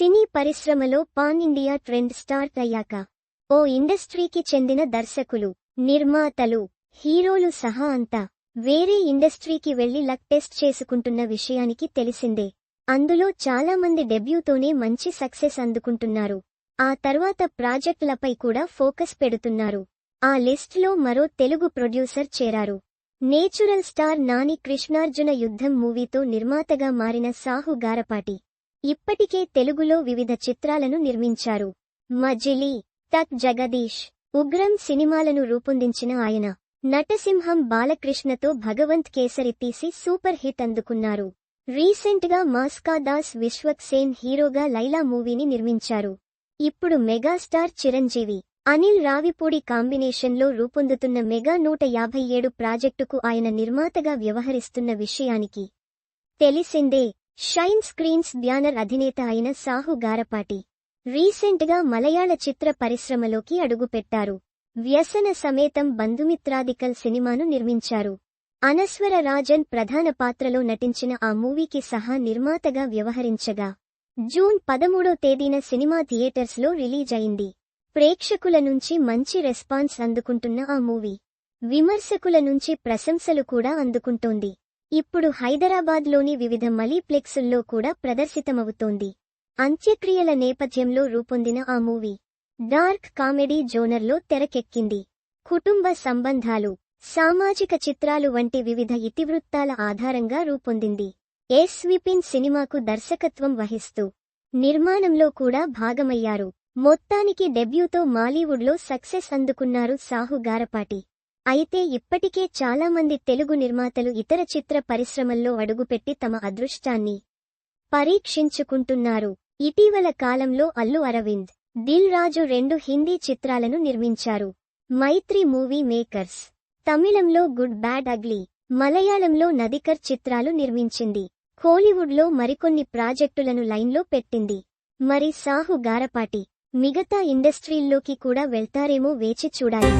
సినీ పరిశ్రమలో pan India trend start అయ్యాక ఓ ఇండస్ట్రీకి చెందిన దర్శకులు నిర్మాతలు హీరోలు సహా అంతా వేరే ఇండస్ట్రీకి వెళ్ళి లక్ టెస్ట్ చేసుకుంటున్న విషయానికి తెలిసిందే. అందులో చాలా మంది డెబ్యూతోనే మంచి సక్సెస్ అందుకుంటున్నారు. ఆ తర్వాత ప్రాజెక్టులపై కూడా ఫోకస్ పెడుతున్నారు. ఆ లిస్ట్లో మరో తెలుగు ప్రొడ్యూసర్ చేరారు. నేచురల్ స్టార్ నాని కృష్ణార్జున యుద్ధం మూవీతో నిర్మాతగా మారిన సాహు గారపాటి. ఇప్పటికే తెలుగులో వివిధ చిత్రాలను నిర్మించారు. మజిలీ తక్ జగదీష్ ఉగ్రం సినిమాలను రూపొందించిన ఆయన నటసింహం బాలకృష్ణతో భగవంత్ కేసరి తీసి సూపర్ హిట్ అందుకున్నారు. రీసెంట్గా మాస్కా దాస్ విశ్వక్ సేన్ హీరోగా లైలా మూవీని నిర్మించారు. ఇప్పుడు మెగాస్టార్ చిరంజీవి అనిల్ రావిపూడి కాంబినేషన్లో రూపొందుతున్న మెగా నూట యాభై ఏడు ప్రాజెక్టుకు ఆయన నిర్మాతగా వ్యవహరిస్తున్న విషయానికి తెలిసిందే షైన్ స్క్రీన్స్ బ్యానర్ అధినేత అయిన సాహు గారపాటి రీసెంట్గా మలయాళ చిత్ర పరిశ్రమలోకి అడుగుపెట్టారు. వ్యసన సమేతం బంధుమిత్రాదికల్ సినిమాను నిర్మించారు. అనస్వర రాజన్ ప్రధాన పాత్రలో నటించిన ఆ మూవీకి సహా నిర్మాతగా వ్యవహరించగా. జూన్ పదమూడో తేదీన సినిమా థియేటర్స్లో రిలీజ్ అయింది ప్రేక్షకుల నుంచి మంచి రెస్పాన్స్ అందుకుంటున్న ఆ మూవీ. విమర్శకుల నుంచి ప్రశంసలు కూడా అందుకుంటోంది. ఇప్పుడు హైదరాబాద్లోని వివిధ మలీప్లెక్సుల్లో కూడా ప్రదర్శితమవుతోంది. అంత్యక్రియల నేపథ్యంలో రూపొందిన ఆ మూవీ డార్క్ కామెడీ జోనర్లో తెరకెక్కింది. కుటుంబ సంబంధాలు సామాజిక చిత్రాలు వంటి వివిధ ఇతివృత్తాల ఆధారంగా రూపొందింది. ఎస్. విపిన్ సినిమాకు దర్శకత్వం వహిస్తూ నిర్మాణంలో కూడా భాగమయ్యారు. మొత్తానికి డెబ్యూతో మాలీవుడ్లో సక్సెస్ అందుకున్నారు సాహు గారపాటి. అయితే ఇప్పటికే చాలామంది తెలుగు నిర్మాతలు ఇతర చిత్ర పరిశ్రమల్లో అడుగుపెట్టి తమ అదృష్టాన్ని పరీక్షించుకుంటున్నారు. ఇటీవల కాలంలో అల్లు అరవింద్ దిల్ రాజు రెండు హిందీ చిత్రాలను నిర్మించారు. మైత్రి మూవీ మేకర్స్ తమిళంలో గుడ్ బ్యాడ్ అగ్లీ మలయాళంలో నదికర్ చిత్రాలు నిర్మించింది. కోలీవుడ్లో మరికొన్ని ప్రాజెక్టులను లైన్లో పెట్టింది. మరి సాహు గారపాటి మిగతా ఇండస్ట్రీల్లోకి కూడా వెళ్తారేమో వేచి చూడాలి.